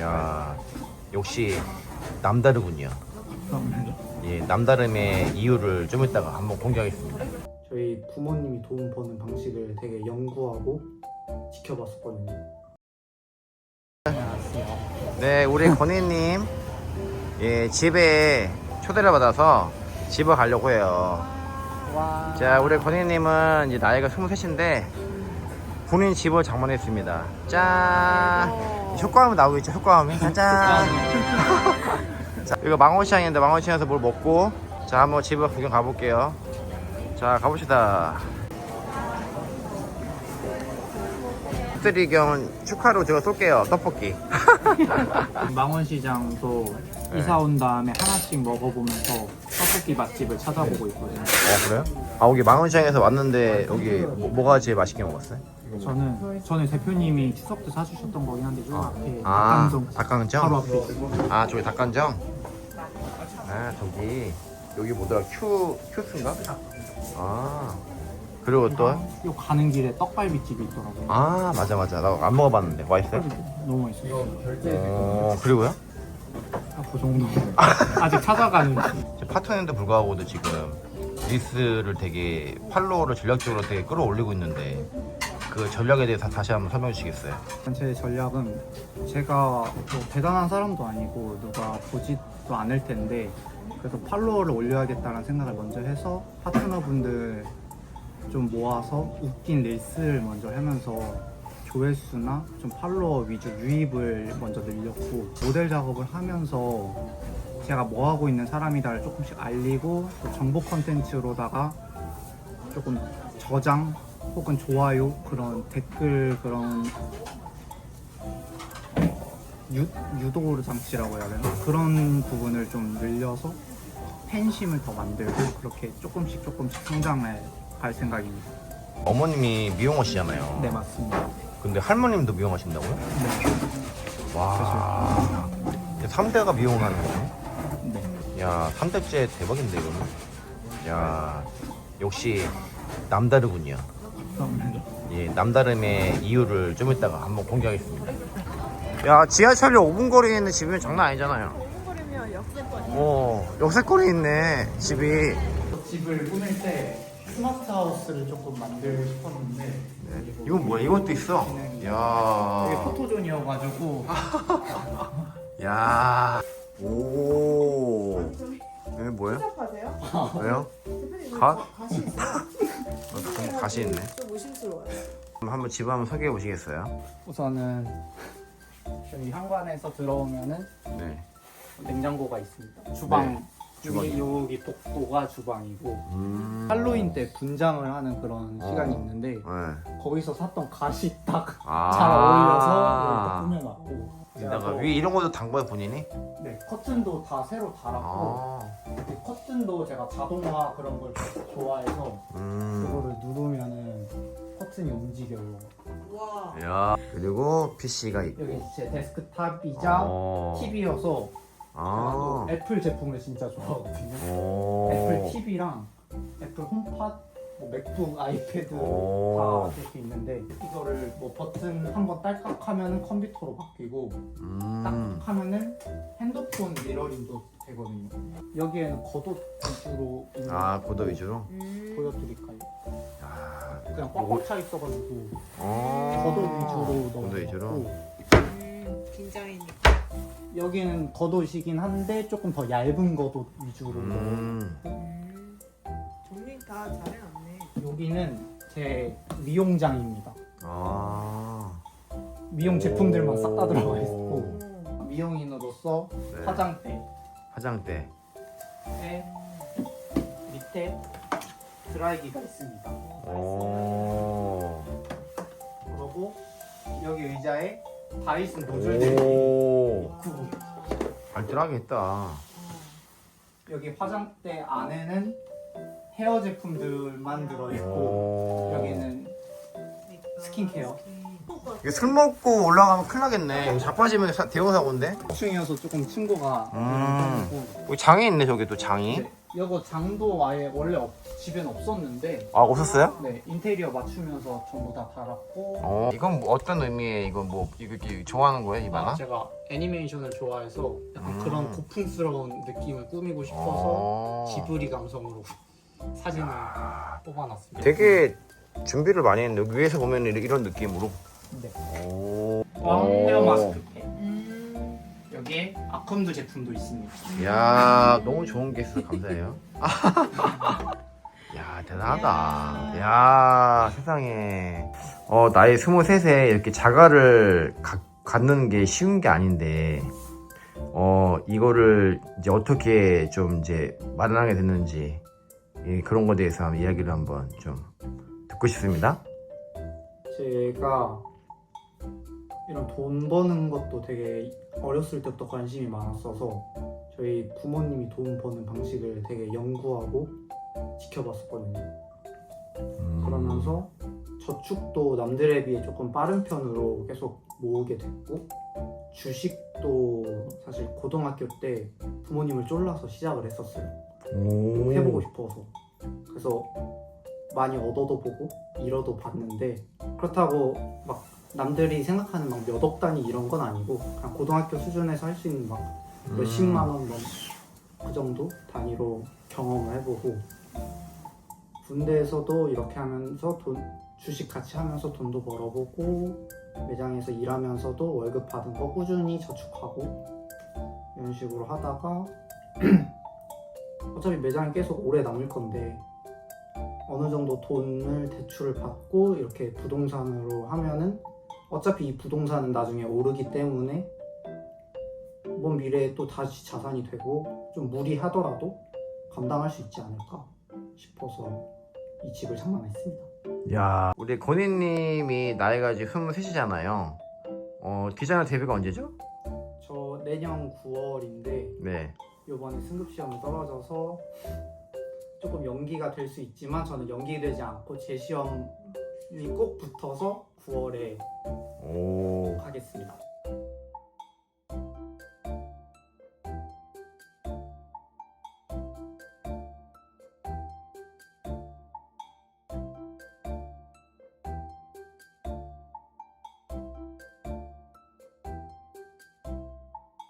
야 역시 남다르군요. 예, 남다름의 이유를 좀 이따가 한번 공개하겠습니다. 저희 부모님이 돈 버는 방식을 되게 연구하고 지켜봤었거든요. 네, 우리 권희님 예, 집에 초대를 받아서 집에 가려고 해요. 와. 자, 우리 권희님은 이제 나이가 23인데 본인 집을 장만했습니다. 짠! 효과음이 나오겠죠? 효과음이? 짠! 자, 이거 망원시장인데 망원시장에서 뭘 먹고 자, 한번 집을 구경 가볼게요. 자, 가봅시다. 들이 경은 축하로 제가 쏠게요. 떡볶이. 망원시장도 네. 이사 온 다음에 하나씩 먹어보면서 떡볶이 맛집을 찾아보고 있거든요. 어 그래요? 아 여기 망원시장에서 왔는데 여기 뭐, 가 제일 맛있게 먹었어요? 저는 전에 대표님이 추석 때 사주셨던 거긴 한데 저 앞에 아 닭강정 닭강정? 바로 앞에 있어요. 아 저기 닭강정? 아 저기 여기 뭐더라 큐 큐스인가? 아 그리고 또아요 가는 길에 떡갈비 집이 있더라고요. 맞아 맞아 나 안 먹어봤는데 맛있어요? 너무 맛있어요. 어 그리고요? 아, 그 정도. 아직 찾아가는. 제 파트너인데 불구하고도 지금 리스를 되게 팔로워를 전략적으로 되게 끌어올리고 있는데 그 전략에 대해서 다시 한번 설명해 주시겠어요? 제 전략은 제가 뭐 대단한 사람도 아니고 누가 보지도 않을 텐데 그래서 팔로워를 올려야겠다는 생각을 먼저 해서 파트너분들 좀 모아서 웃긴 릴스를 먼저 하면서 조회수나 좀 팔로워 위주 유입을 먼저 늘렸고 모델 작업을 하면서 제가 뭐 하고 있는 사람이다를 조금씩 알리고 또 정보 컨텐츠로다가 조금 저장 혹은 좋아요 그런 댓글 그런 유, 유도 장치라고 해야 되나 그런 부분을 좀 늘려서 팬심을 더 만들고 그렇게 조금씩 조금씩 성장해 갈 생각입니다. 어머님이 미용하시잖아요. 네 맞습니다. 근데 할머님도 미용하신다고요? 네. 와. 3대가 미용을 하는 거네. 네. 야, 3대째 대박인데, 이거는. 야, 역시 남다르군요. 예, 남다름의 이유를 좀 이따가 한번 공개하겠습니다. 야, 지하철역 5분 거리에 있는 집이면 장난 아니잖아요. 거리면 역세권. 어, 역세권에 있네, 집이. 집을 꾸밀 때 스마트 하우스를 조금 만들고 싶었는데 네. 이건 뭐야? 이것도 있어. 이게 야, 포토존이어가지고 야, 오. 이게 뭐예요? 시작하세요? 왜요? 대표님 가? 가시 있어요? 어, 가시 있네. 좀 의심스러워요. 그럼 한번 집 한번 소개해 보시겠어요? 우선은 저희 현관에서 들어오면은 네. 냉장고가 있습니다. 주방 네, 주방이요. 여기, 여기 복도가 주방이고 음. 할로윈 때 분장을 하는 그런 어. 시간이 있는데 네. 거기서 샀던 가시 딱 잘 아. 어울려서 이렇게 꾸며놨고 게다가 또- 위 이런 것도 단 거예요 본인이? 네 커튼도 다 새로 달았고 아. 그 커튼도 제가 자동화 그런 걸 좋아해서 음. 그거를 누르면은 커튼이 움직여요. 와. 야. 그리고 PC가 있고. 여기 제 데스크탑이자 어. TV여서 아. 애플 제품을 진짜 좋아하거든요. 오. 애플 TV랑 애플 홈팟, 뭐 맥북, 아이패드 오. 다 이렇게 있는데 이거를 뭐 버튼 한번 딸깍 하면 컴퓨터로 바뀌고 음. 딱 하면은 핸드폰 미러링도 되거든요. 여기에는 겉옷 위주로 있는 아 고도 위주로. 음. 보여드릴까요? 야. 그냥 꽉꽉 차 있어가지고 어. 겉옷 위주로 고도 위주로. 넣어놓고 음. 긴장이니까. 여기는 겉옷이긴 한데 조금 더 얇은 겉옷 위주로 음. 음. 정리 다 잘해놨네. 여기는 제 미용장입니다. 아. 미용 제품들만 싹 다 들어가 오. 있고 오. 미용인으로서 네. 화장대 화장대. 에 밑에 드라이기가 있습니다. 오. 그리고 여기 의자에 다이슨 노즐들이 오. 있고 알뜰하게 했다. 여기 화장대 안에는 헤어 제품들만 들어있고 오. 여기는 스킨케어. 스킨. 이거 술 먹고 올라가면 큰일 나겠네. 자빠지면 사- 대형 사고인데? 2층이어서 조금 층고가 음. 편이고 여기 장이 있네, 저기 또 장이. 네, 이거 장도 아예 원래 없, 집엔 없었는데 아, 없었어요? 네 인테리어 맞추면서 전부 다 달았고 어, 이건 뭐 어떤 의미에 이건 뭐 이거, 이거 좋아하는 거예요, 이 만화? 아, 제가 애니메이션을 좋아해서 약간 음. 그런 고풍스러운 느낌을 꾸미고 싶어서 어. 지브리 감성으로 사진을 뽑아놨습니다. 되게 준비를 많이 했는데 위에서 보면 이런- 느낌으로. 네. 오. 꽝 헤어 마스크팩 음. 여기에 아콘드 제품도 있습니다. 야 너무 좋은 게 있어 감사해요. 야 대단하다. 야 세상에. 어 나이 스물셋에 이렇게 자가를 가- 갖는 게 쉬운 게 아닌데 어 이거를 이제 어떻게 좀 이제 마련하게 됐는지 예, 그런 거에 대해서 이야기를 한번 좀 듣고 싶습니다. 제가 이런 돈 버는 것도 되게 어렸을 때부터 관심이 많았어서 저희 부모님이 돈 버는 방식을 되게 연구하고 지켜봤었거든요. 음, 그러면서 저축도 남들에 비해 조금 빠른 편으로 계속 모으게 됐고 주식도 사실 고등학교 때 부모님을 쫄라서 시작을 했었어요. 오. 해보고 싶어서 그래서 많이 얻어도 보고 잃어도 봤는데 그렇다고 막 남들이 생각하는 막 몇 억 단위 이런 건 아니고 그냥 고등학교 수준에서 할 수 있는 막 음. 몇십만 원그 정도 단위로 경험을 해보고 군대에서도 이렇게 하면서 돈 주식 같이 하면서 돈도 벌어보고 매장에서 일하면서도 월급 받은 거 꾸준히 저축하고 이런 식으로 하다가 어차피 매장이 계속 오래 남을 건데 어느 정도 돈을 대출을 받고 이렇게 부동산으로 하면은 어차피 이 부동산은 나중에 오르기 때문에 먼 미래에 또 다시 자산이 되고 좀 무리하더라도 감당할 수 있지 않을까 싶어서 이 집을 장만했습니다. 야, 우리 고니님이 나이가 지금 23이잖아요. 어, 디자이너 데뷔가 언제죠? 저 내년 9월인데 네. 이번에 승급 시험이 떨어져서 조금 연기가 될 수 있지만 저는 연기되지 않고 제 시험이 꼭 붙어서 9월에 오. 하겠습니다.